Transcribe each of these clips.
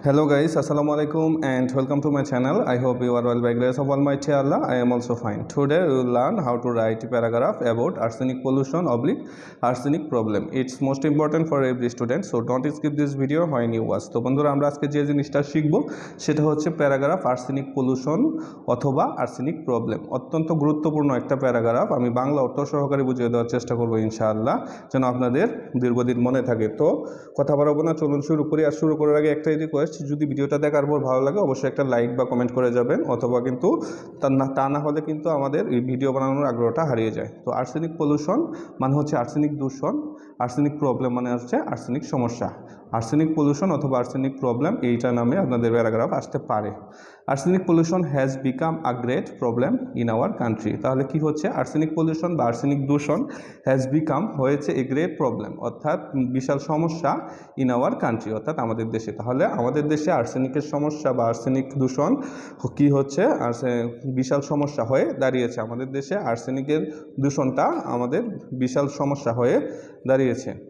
Hello guys, Assalamu alaikum and welcome to my channel. I hope you are well by grace of Almighty Allah. I am also fine. Today we will learn how to write a paragraph about arsenic pollution oblique arsenic problem. It's most important for every student. So don't skip this video when you watch. তো বন্ধুরা আমরা আজকে যে জিনিসটা শিখব সেটা হচ্ছে paragraph arsenic pollution অথবা আর্সেনিক প্রবলেম অত্যন্ত গুরুত্বপূর্ণ একটা প্যারাগ্রাফ আমি বাংলা অর্থ সহকারে বুঝিয়ে দেওয়ার চেষ্টা করব ইনশাআল্লাহ যেন আপনাদের দীর্ঘদিন মনে থাকে তো কথা বাড়াবো না চলুন শুরু করি আর শুরু করার আগে একটাই রিকোয়েস্ট যদি ভিডিওটা দেখার পর ভালো লাগে, অবশ্যই একটা লাইক বা কমেন্ট করে যাবেন, অথবা কিন্তু তা না তা না হলে কিন্তু আমাদের এই ভিডিও বানানোর আগ্রহটা হারিয়ে যায়। তো আর্সেনিক পলিউশন মানে হচ্ছে আর্সেনিক দূষণ আর্সেনিক প্রবলেম মানে হচ্ছে আর্সেনিক সমস্যা। আর্সেনিক পলিউশন অথবা আর্সেনিক প্রবলেম এইটা নামে আপনাদের প্যারাগ্রাফ আসতে পারে। Arsenic pollution has become a great problem in our country তাহলে কি হচ্ছে? আর্সেনিক পলিউশন বা আর্সেনিক দূষণ হ্যাজ বিকাম হয়েছে এ গ্রেট প্রবলেম অর্থাৎ বিশাল সমস্যা ইন আওয়ার কান্ট্রি অর্থাৎ আমাদের দেশে। তাহলে আমাদের দেশে আর্সেনিকের সমস্যা বা আর্সেনিক দূষণ কি হচ্ছে? আর্সে- বিশাল সমস্যা হয়ে দাঁড়িয়েছে। আমাদের দেশে আর্সেনিকের দূষণটা আমাদের বিশাল সমস্যা হয়ে দাঁড়িয়েছে।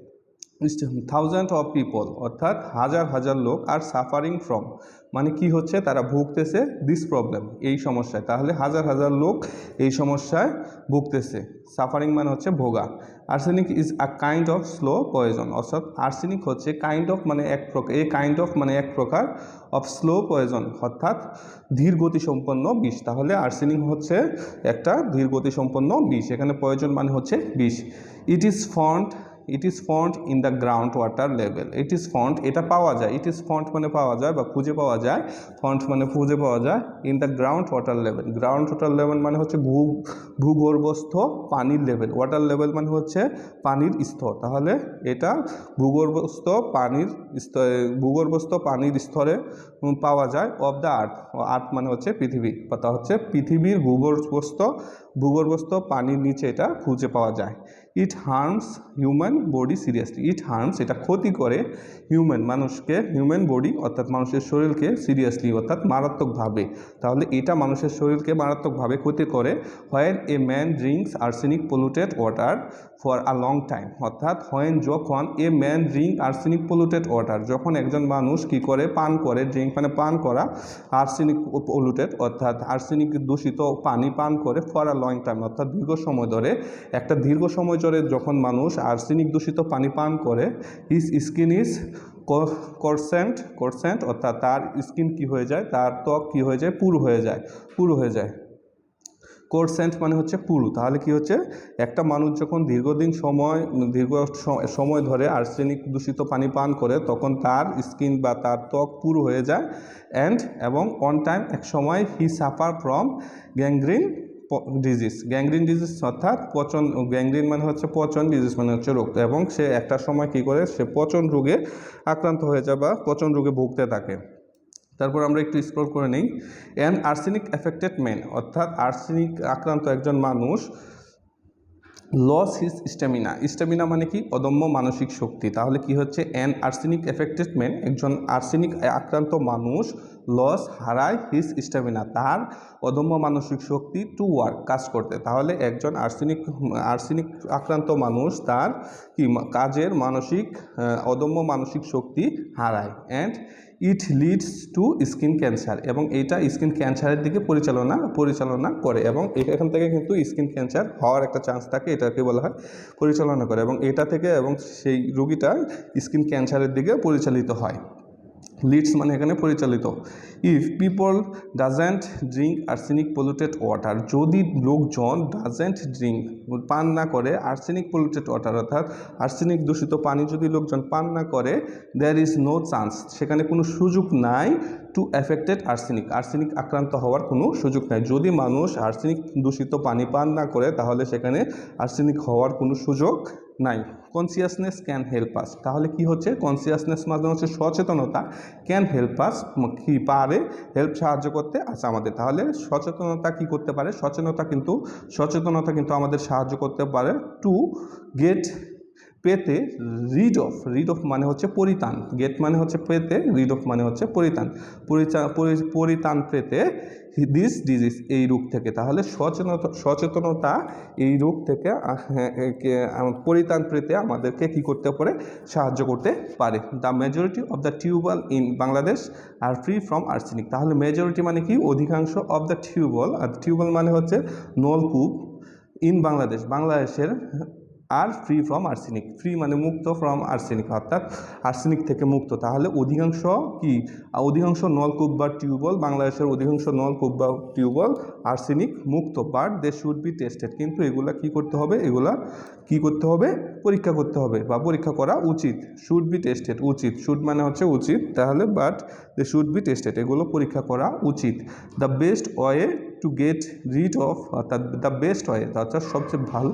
থাউজেন্ড অফ পিপল অর্থাৎ হাজার হাজার লোক আর সাফারিং ফ্রম মানে কি হচ্ছে? তারা ভুগতেছে দিস প্রবলেম এই সমস্যায়। তাহলে হাজার হাজার লোক এই সমস্যায় ভুগতেছে। সাফারিং মানে হচ্ছে ভোগা। Arsenic is a kind of slow poison অর্থাৎ আর্সেনিক হচ্ছে কাইন্ড অফ মানে এক প্রকার এই কাইন্ড অফ মানে এক প্রকার অফ স্লো পয়জন অর্থাৎ ধীর গতিসম্পন্ন বিষ। তাহলে আর্সেনিক হচ্ছে একটা ধীর গতিসম্পন্ন বিষ। এখানে প্রয়োজন মানে হচ্ছে বিষ। It is found it is found in the ground water level it is found এটা পাওয়া যায়। ইট ইজ ফন্ট মানে পাওয়া যায় বা খুঁজে পাওয়া যায়। ফন্ট মানে খুঁজে পাওয়া যায় in the ground water level ground water level মানে হচ্ছে ভূ, ভূগর্ভস্থ পানির লেভেল ওয়াটার লেভেল মানে হচ্ছে পানির স্তর। তাহলে এটা ভূগর্ভস্থ পানির স্তরে, ভূগর্ভস্থ পানির স্তরে পাওয়া যায়। অফ দ্য আর্থ আর্থ মানে হচ্ছে পৃথিবী। তা হচ্ছে পৃথিবীর ভূগর্ভস্থ ভূগর্ভস্থ পানির নিচে এটা খুঁজে পাওয়া যায়। It harms human body seriously it harms এটা ক্ষতি করে হিউম্যান মানুষকে হিউম্যান বডি অর্থাৎ মানুষের শরীরকে সিরিয়াসলি অর্থাৎ মারাত্মকভাবে। তাহলে এটা মানুষের শরীরকে মারাত্মকভাবে ক্ষতি করে। When a man drinks arsenic polluted water for a long time অর্থাৎ হোয়েন যখন a man drink arsenic polluted water যখন একজন মানুষ কি করে? পান করে ড্রিঙ্ক মানে পান করা আর্সেনিক পলিউটেড অর্থাৎ আর্সেনিক দূষিত পানি পান করে ফর আ লং টাইম অর্থাৎ দীর্ঘ সময় ধরে, একটা দীর্ঘ সময় ধরে যখন মানুষ আর্সেনিক দূষিত পানি পান করে হিস স্কিন ইজ করসেন্ট করসেন্ট অর্থাৎ তার স্কিন কি হয়ে যায়, তার ত্বক কি হয়ে যায়, পুরু হয়ে যায়, পুরু হয়ে যায়। কোরসেন্ট মানে হচ্ছে পুরু। তাহলে কি হচ্ছে? একটা মানুষ যখন দীর্ঘদিন সময়, দীর্ঘ সময় ধরে আর্সেনিক দূষিত পানি পান করে, তখন তার স্কিন বা তার ত্বক পুরু হয়ে যায় অ্যান্ড এবং অন টাইম এক সময় he suffer from gangrene disease gangrene disease অর্থাৎ পচন গ্যাংগ্রিন মানে হচ্ছে পচন ডিজিজ মানে হচ্ছে রোগ এবং সে একটা সময় কি করে, সে পচন রোগে আক্রান্ত হয়ে যায় বা পচন রোগে ভুগতে থাকে। তারপর আমরা একটু স্ক্রল করে নিই। অ্যান আর্সেনিক অ্যাফেক্টেড ম্যান অর্থাৎ আর্সেনিক আক্রান্ত একজন মানুষ লস হিজ স্ট্যামিনা স্ট্যামিনা মানে কি? অদম্য মানসিক শক্তি। তাহলে কি হচ্ছে? অ্যান আর্সেনিক এফেক্টেড ম্যান একজন আর্সেনিক আক্রান্ত মানুষ লস হারায় হিজ স্ট্যামিনা তার অদম্য মানসিক শক্তি টু ওয়ার্ক কাজ করতে। তাহলে একজন আর্সেনিক আর্সেনিক আক্রান্ত মানুষ তার কি? কাজের মানসিক অদম্য মানসিক শক্তি হারায়। And it leads to skin cancer এবং এটা স্কিন ক্যান্সারের দিকে পরিচালনা পরিচালনা করে এবং এখান থেকে কিন্তু স্কিন ক্যান্সার হওয়ার একটা চান্স থাকে এটাকে বলা হয় পরিচালনা করে এবং এটা থেকে এবং সেই রুগীটা স্কিন ক্যান্সারের দিকে পরিচালিত হয়। লিডস মানে এখানে পরিচালিত। If people doesn't drink arsenic polluted water যদি লোকজন ডাজেন্ট ড্রিঙ্ক পান না করে আর্সেনিক পলিউটেড ওয়াটার অর্থাৎ আর্সেনিক দূষিত পানি যদি লোকজন পান না করে দেয়ার ইজ নো চান্স সেখানে কোনো সুযোগ নাই টু এফেক্টেড আর্সেনিক আর্সেনিক আক্রান্ত হওয়ার কোনো সুযোগ নাই। যদি মানুষ আর্সেনিক দূষিত পানি পান না করে, তাহলে সেখানে আর্সেনিক হওয়ার কোনো সুযোগ নাই। কনসিয়াসনেস ক্যান হেল্প আস তাহলে কি হচ্ছে? কনসিয়াসনেস মানে হচ্ছে সচেতনতা। ক্যান হেল্প আস কি পারে হেল্প সাহায্য করতে আছে আমাদের। তাহলে সচেতনতা কি করতে পারে? সচেতনতা কিন্তু সচেতনতা কিন্তু আমাদের সাহায্য করতে পারে টু গেট পেতে রিড অফ রিড অফ মানে হচ্ছে পরিতান গেট মানে হচ্ছে পেতে রিড অফ মানে হচ্ছে পরিতান পরিতান পেতে দিস ডিজিজ এই রোগ থেকে তাহলে সচেতনতা সচেতনতা এই রোগ থেকে হ্যাঁ, এ, পরিত্রাণ পেতে আমাদেরকে কি করতে পারে? সাহায্য করতে পারে। The majority of the tube well in Bangladesh are free from arsenic তাহলে মেজরিটি মানে কি? অধিকাংশ of the tube well are tube well মানে হচ্ছে নলকূপ ইন বাংলাদেশ বাংলাদেশের are free from arsenic free মানে মুক্ত ফ্রম আর্সেনিক অর্থাৎ আর্সেনিক থেকে মুক্ত। তাহলে অধিকাংশ কি? অধিকাংশ নলকূপ বা টিউবওয়েল, বাংলাদেশের অধিকাংশ নলকূপ বা টিউবওয়েল আর্সেনিক মুক্ত but they should be tested কিন্তু এগুলা কি করতে হবে? এগুলা কি করতে হবে? পরীক্ষা করতে হবে বা পরীক্ষা করা উচিত। শুড বি টেস্টেড উচিত। শুড মানে হচ্ছে উচিত, তাহলে but they should be tested এগুলো পরীক্ষা করা উচিত। The best way to get rid of অর্থাৎ দ্য বেস্ট ওয়ে অর্থাৎ সবচেয়ে ভালো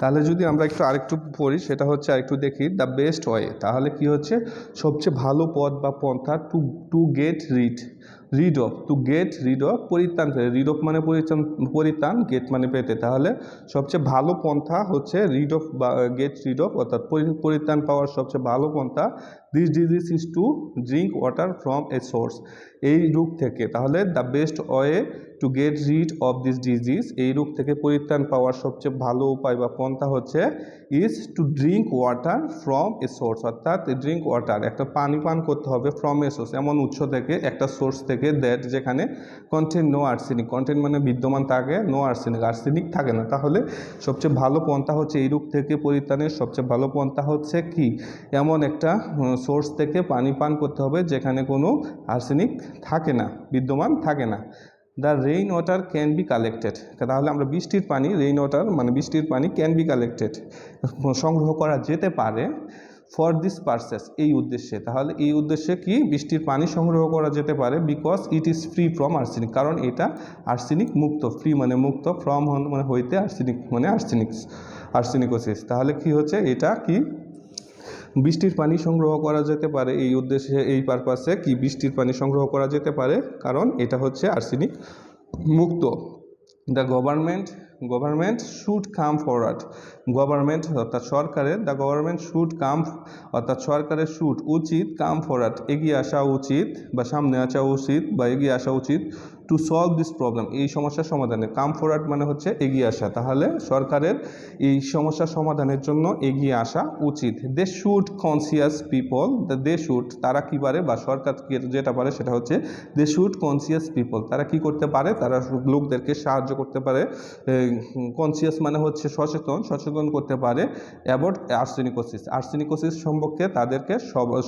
তাহলে যদি আমরা একটু আরেকটু পড়ি, সেটা হচ্ছে আরেকটু দেখি দ্য বেস্ট ওয়ে তাহলে কি হচ্ছে? সবচেয়ে ভালো পথ বা পন্থা to to get rid rid of to get rid of পরিত্রাণ পেতে। রিড অফ মানে পরিত্রাণ পরিত্রাণ গেট মানে পেতে। তাহলে সবচেয়ে ভালো পন্থা হচ্ছে রিড অফ বা গেট রিড অফ অর্থাৎ পরিত্রাণ পাওয়ার সবচেয়ে ভালো পন্থা this disease is to drink water from a source এই রোগ থেকে, তাহলে the best way to get rid of this disease এই রোগ থেকে পরিত্রাণ পাওয়ার সবচেয়ে ভালো উপায় বা পন্থা হচ্ছে is to drink water from a source অর্থাৎ ড্রিঙ্ক ওয়াটার একটা পানি পান করতে হবে ফ্রম এ সোর্স এমন উৎস থেকে, একটা সোর্স থেকে দ্যাট যেখানে কন্টেন্ট নো আর্সেনিক কন্টেন্ট মানে বিদ্যমান থাকে নো আর্সেনিক আর্সেনিক থাকে না। তাহলে সবচেয়ে ভালো পন্থা হচ্ছে এই রোগ থেকে পরিত্রাণের। সবচেয়ে ভালো পন্থা হচ্ছে কি? এমন একটা সোর্স থেকে পানি পান করতে হবে যেখানে কোনো আর্সেনিক থাকে না, বিদ্যমান থাকে না। The rain water can be collected তাহলে আমরা বৃষ্টির পানি রেইন ওয়াটার মানে বৃষ্টির পানি ক্যান বি কালেক্টেড সংগ্রহ করা যেতে পারে। ফর দিস পারসেস এই উদ্দেশ্যে। তাহলে এই উদ্দেশ্যে কি? বৃষ্টির পানি সংগ্রহ করা যেতে পারে because it is free from arsenic কারণ এটা আর্সেনিক মুক্ত ফ্রি মানে মুক্ত ফ্রম মানে হইতে আর্সেনিক মানে আর্সেনিক আর্সেনিকোসিস তাহলে কি হচ্ছে? এটা কি? বৃষ্টির পানি সংগ্রহ করা যেতে পারে এই উদ্দেশ্যে, এই পারপাসে কি বৃষ্টির পানি সংগ্রহ করা যেতে পারে? কারণ এটা হচ্ছে আর্সেনিক মুক্ত। The government government should come forward government অর্থাৎ সরকারের দ্য গভর্নমেন্ট শুড কাম অর্থাৎ সরকারের শুড উচিত কাম ফরওয়ার্ড এগিয়ে আসা উচিত বা সামনে আসা উচিত বা এগিয়ে আসা উচিত টু সলভ দিস প্রবলেম এই সমস্যার সমাধানে কাম ফরওয়ার্ড মানে হচ্ছে এগিয়ে আসা। তাহলে সরকারের এই সমস্যার সমাধানের জন্য এগিয়ে আসা উচিত। They should conscious people they should তারা কী পারে বা সরকার যেটা পারে সেটা হচ্ছে দে শুড কনসিয়াস পিপল তারা কি করতে পারে? তারা লোকদেরকে সাহায্য করতে পারে। কনসিয়াস মানে হচ্ছে সচেতন সচেতন করতে পারে। অ্যাবাউট আর্সেনিকোসিস আর্সেনিকোসিস সম্পর্কে তাদেরকে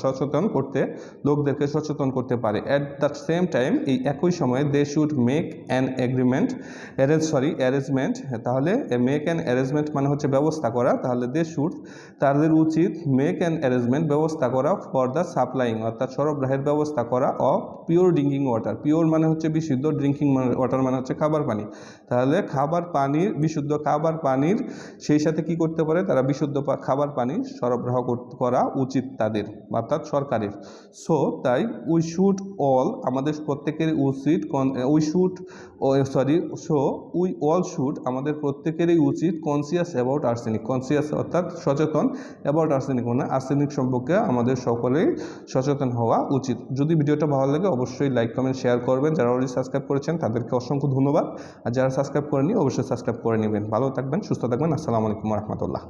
সচেতন করতে, লোকদেরকে সচেতন করতে পারে। অ্যাট দ্য সেম টাইম এই একই সময়ে they should make an agreement arrange sorry arrangement তাহলে মেক অ্যান অ্যারেঞ্জমেন্ট মানে হচ্ছে ব্যবস্থা করা, তাহলে দে শুড তাদের উচিত মেক অ্যান অ্যারেঞ্জমেন্ট ব্যবস্থা করা ফর দ্য সাপ্লাইং অর্থাৎ সরবরাহের ব্যবস্থা করা of pure drinking water pure মানে হচ্ছে বিশুদ্ধ ড্রিঙ্কিং ওয়াটার মানে হচ্ছে খাবার পানি, তাহলে খাবার পানির, বিশুদ্ধ খাবার পানির, সেই সাথে কি করতে পারে, তারা বিশুদ্ধ খাবার পানি সরবরাহ করা উচিত তাদের, অর্থাৎ সরকারের সো তাই উই শুড অল আমাদের প্রত্যেকের উচিত we should sorry so we all should আমাদের প্রত্যেকেরই উচিত কনসিয়াস অ্যাবাউট আর্সেনিক কনসিয়াস অর্থাৎ সচেতন অ্যাবাউট আর্সেনিক মানে আর্সেনিক সম্পর্কে আমাদের সকলেই সচেতন হওয়া উচিত। যদি ভিডিওটা ভালো লাগে অবশ্যই লাইক কমেন্ট শেয়ার করবেন। যারা অলরেডি সাবস্ক্রাইব করেছেন, তাদেরকে অসংখ্য ধন্যবাদ। আর যারা সাবস্ক্রাইব করেনি অবশ্যই সাবস্ক্রাইব করে নেবেন। ভালো থাকবেন, সুস্থ থাকবেন। আসসালামু আলাইকুম রহমতুল্লাহ।